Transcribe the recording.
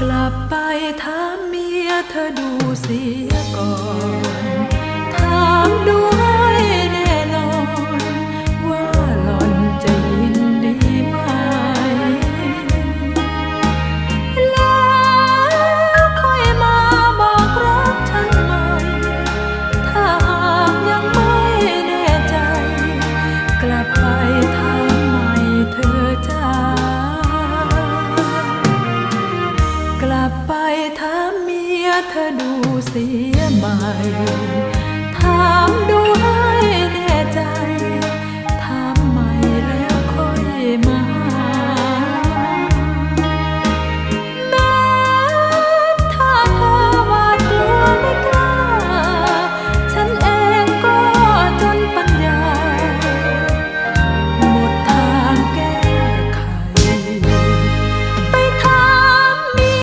กลับไปถามเมียเธอดูเสียก่อน ลับไปถามเมียเธอดูเสียใหม่ถาม